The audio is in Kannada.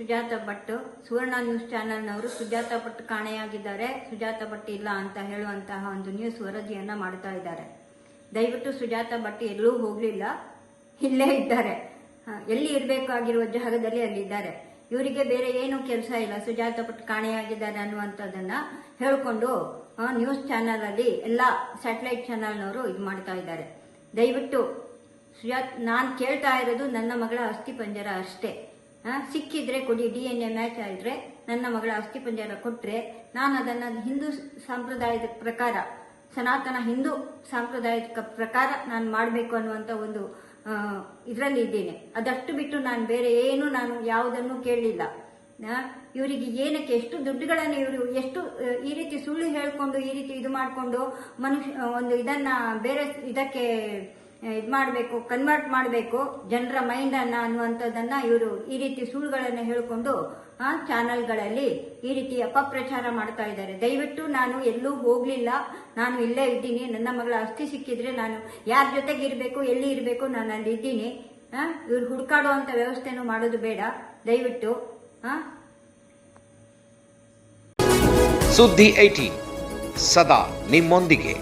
ಸುಜಾತ ಭಟ್, ಸುವರ್ಣ ನ್ಯೂಸ್ ಚಾನೆಲ್ನವರು ಸುಜಾತ ಭಟ್ ಕಾಣೆಯಾಗಿದ್ದಾರೆ. ಸುಜಾತ ಭಟ್ ಇಲ್ಲ ಅಂತ ಹೇಳುವಂತಹ ಒಂದು ನ್ಯೂಸ್ ವರದಿಯನ್ನ ಮಾಡ್ತಾ ಇದ್ದಾರೆ. ದಯವಿಟ್ಟು ಸುಜಾತ ಭಟ್ ಎಲ್ಲೂ ಹೋಗಲಿಲ್ಲ. ಇಲ್ಲೇ ಇದ್ದಾರೆ. ಎಲ್ಲಿ ಇರಬೇಕಾಗಿರುವ ಜಾಗದಲ್ಲಿ ಅಲ್ಲಿದ್ದಾರೆ ಇವರಿಗೆ ಬೇರೆ ಏನು ಕೆಲಸ ಇಲ್ಲ. ಸುಜಾತ ಭಟ್ ಕಾಣೆಯಾಗಿದ್ದಾರೆ ಅನ್ನುವಂಥದ್ದನ್ನ ಹೇಳ್ಕೊಂಡು ನ್ಯೂಸ್ ಚಾನೆಲ್ ಅಲ್ಲಿ ಎಲ್ಲ ಸ್ಯಾಟಲೈಟ್ ಚಾನಲ್ನವರು ಇದು ಮಾಡ್ತಾ ಇದ್ದಾರೆ. ದಯವಿಟ್ಟು ಸುಜಾತ್, ನಾನು ಕೇಳ್ತಾ ಇರೋದು ನನ್ನ ಮಗಳ ಅಸ್ಥಿ ಪಂಜರ ಅಷ್ಟೇ. ಸಿಕ್ಕಿದ್ರೆ ಕೊಡಿ ಡಿ ಎನ್ ಎ ಮ್ಯಾಚ್ ಆದರೆ ನನ್ನ ಮಗಳ ಅಸ್ಥಿಪಂಜರ ಕೊಟ್ಟರೆ ನಾನು ಅದನ್ನ ಹಿಂದೂ ಸಂಪ್ರದಾಯದ ಪ್ರಕಾರ, ಸನಾತನ ಹಿಂದೂ ಸಾಂಪ್ರದಾಯದ ಪ್ರಕಾರ ನಾನು ಮಾಡಬೇಕು ಅನ್ನುವಂಥ ಒಂದು ಇದರಲ್ಲಿ ಇದ್ದೇನೆ. ಅದಷ್ಟು ಬಿಟ್ಟು ನಾನು ಬೇರೆ ಏನು ನಾನು ಯಾವುದನ್ನು ಕೇಳಲಿಲ್ಲ. ಇವರಿಗೆ ಏನಕ್ಕೆ ಎಷ್ಟು ದುಡ್ಡುಗಳನ್ನು ಇವರು ಎಷ್ಟು ಈ ರೀತಿ ಸುಳ್ಳು ಹೇಳ್ಕೊಂಡು, ಈ ರೀತಿ ಇದು ಮಾಡಿಕೊಂಡು ಮನುಷ್ಯ ಒಂದು ಇದನ್ನ ಬೇರೆ ಇದಕ್ಕೆ ಇದು ಮಾಡಬೇಕು ಕನ್ವರ್ಟ್ ಮಾಡಬೇಕು, ಜನರ ಮೈಂಡ್ ಅನ್ನ ಅನ್ನುವಂಥದ್ದನ್ನ ಇವರು ಈ ರೀತಿ ಸುಳ್ಳುಗಳನ್ನು ಹೇಳಿಕೊಂಡು, ಆ ಚಾನಲ್ಗಳಲ್ಲಿ ಈ ರೀತಿ ಅಪಪ್ರಚಾರ ಮಾಡ್ತಾ ಇದ್ದಾರೆ. ದಯವಿಟ್ಟು ನಾನು ಎಲ್ಲೂ ಹೋಗ್ಲಿಲ್ಲ. ನಾನು ಇಲ್ಲೇ ಇದ್ದೀನಿ. ನನ್ನ ಮಗಳ ಅಸ್ಥಿ ಸಿಕ್ಕಿದ್ರೆ ನಾನು ಯಾರ ಜೊತೆಗೆ ಇರಬೇಕು, ಎಲ್ಲಿ ಇರಬೇಕು, ನಾನು ಅಲ್ಲಿ ಇದ್ದೀನಿ. ಇವ್ರು ಹುಡುಕಾಡುವಂತ ವ್ಯವಸ್ಥೆನೂ ಮಾಡೋದು ಬೇಡ. ದಯವಿಟ್ಟು ಸುದ್ದಿ ಐಟಿ, ಸದಾ ನಿಮ್ಮೊಂದಿಗೆ.